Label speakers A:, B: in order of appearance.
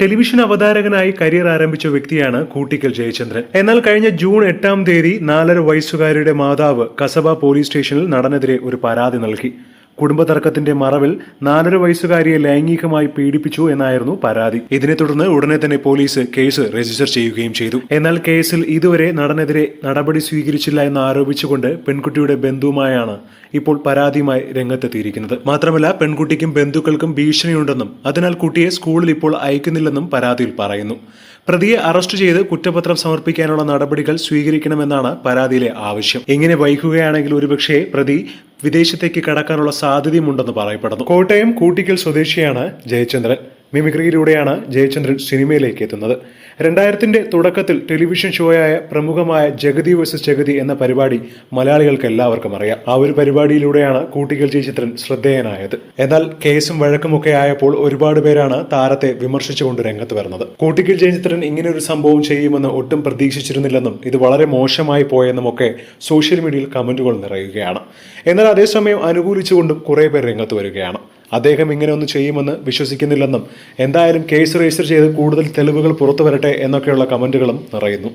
A: Television അവതാരകനായി career ആരംഭിച്ച വ്യക്തിയാണ് കൂട്ടിക്കൽ ജയചന്ദ്രൻ. എന്നാൽ കഴിഞ്ഞ ജൂൺ എട്ടാം തീയതി നാലര വയസ്സുകാരിയുടെ മാതാവ് കസബ പോലീസ് സ്റ്റേഷനിൽ നടനെതിരെ ഒരു പരാതി നൽകി. കുടുംബ തർക്കത്തിന്റെ മറവിൽ നാലര വയസ്സുകാരിയെ ലൈംഗികമായി പീഡിപ്പിച്ചു എന്നായിരുന്നു പരാതി. ഇതിനെ തുടർന്ന് ഉടനെ തന്നെ പോലീസ് കേസ് രജിസ്റ്റർ ചെയ്യുകയും ചെയ്തു. എന്നാൽ കേസിൽ ഇതുവരെ നടനെതിരെ നടപടി സ്വീകരിച്ചില്ല എന്ന് ആരോപിച്ചുകൊണ്ട് പെൺകുട്ടിയുടെ ബന്ധുവുമായാണ് ഇപ്പോൾ പരാതിയുമായി രംഗത്തെത്തിയിരിക്കുന്നത്. മാത്രമല്ല പെൺകുട്ടിക്കും ബന്ധുക്കൾക്കും ഭീഷണിയുണ്ടെന്നും അതിനാൽ കുട്ടിയെ സ്കൂളിൽ ഇപ്പോൾ അയക്കുന്നില്ലെന്നും പരാതിയിൽ പറയുന്നു. പ്രതിയെ അറസ്റ്റ് ചെയ്ത് കുറ്റപത്രം സമർപ്പിക്കാനുള്ള നടപടികൾ സ്വീകരിക്കണമെന്നാണ് പരാതിയിലെ ആവശ്യം. ഇങ്ങനെ വൈകുകയാണെങ്കിൽ ഒരുപക്ഷെ പ്രതി വിദേശത്തേക്ക് കടക്കാനുള്ള സാധ്യതയുമുണ്ടെന്ന് പറയപ്പെടുന്നു. കോട്ടയം കൂട്ടിക്കൽ സ്വദേശിയാണ് ജയചന്ദ്രൻ. മിമിക്രിയിലൂടെയാണ് ജയചന്ദ്രൻ സിനിമയിലേക്ക് എത്തുന്നത്. രണ്ടായിരത്തിന്റെ തുടക്കത്തിൽ ടെലിവിഷൻ ഷോയായ പ്രമുഖമായ ജഗതി വേഴ്സസ് ജഗതി എന്ന പരിപാടി മലയാളികൾക്ക് എല്ലാവർക്കും അറിയാം. ആ ഒരു പരിപാടിയിലൂടെയാണ് കൂട്ടികൾ ജയചന്ദ്രൻ ശ്രദ്ധേയനായത്. എന്നാൽ കേസും വഴക്കുമൊക്കെ ആയപ്പോൾ ഒരുപാട് പേരാണ് താരത്തെ വിമർശിച്ചുകൊണ്ട് രംഗത്ത് വരുന്നത്. കൂട്ടിക്കൽ ജയചന്ദ്രൻ ഇങ്ങനെ ഒരു സംഭവം ചെയ്യുമെന്ന് ഒട്ടും പ്രതീക്ഷിച്ചിരുന്നില്ലെന്നും ഇത് വളരെ മോശമായി പോയെന്നും ഒക്കെ സോഷ്യൽ മീഡിയയിൽ കമന്റുകൾ നിറയുകയാണ്. എന്നാൽ അതേസമയം അനുകൂലിച്ചുകൊണ്ടും കുറേ പേർ രംഗത്ത് വരികയാണ്. അദ്ദേഹം ഇങ്ങനെ ഒന്ന് ചെയ്യുമെന്ന് വിശ്വസിക്കുന്നില്ലെന്നും എന്തായാലും കേസ് രജിസ്റ്റർ ചെയ്ത് കൂടുതൽ തെളിവുകൾ പുറത്തു വരട്ടെ എന്നൊക്കെയുള്ള കമന്റുകളും നിറയുന്നു.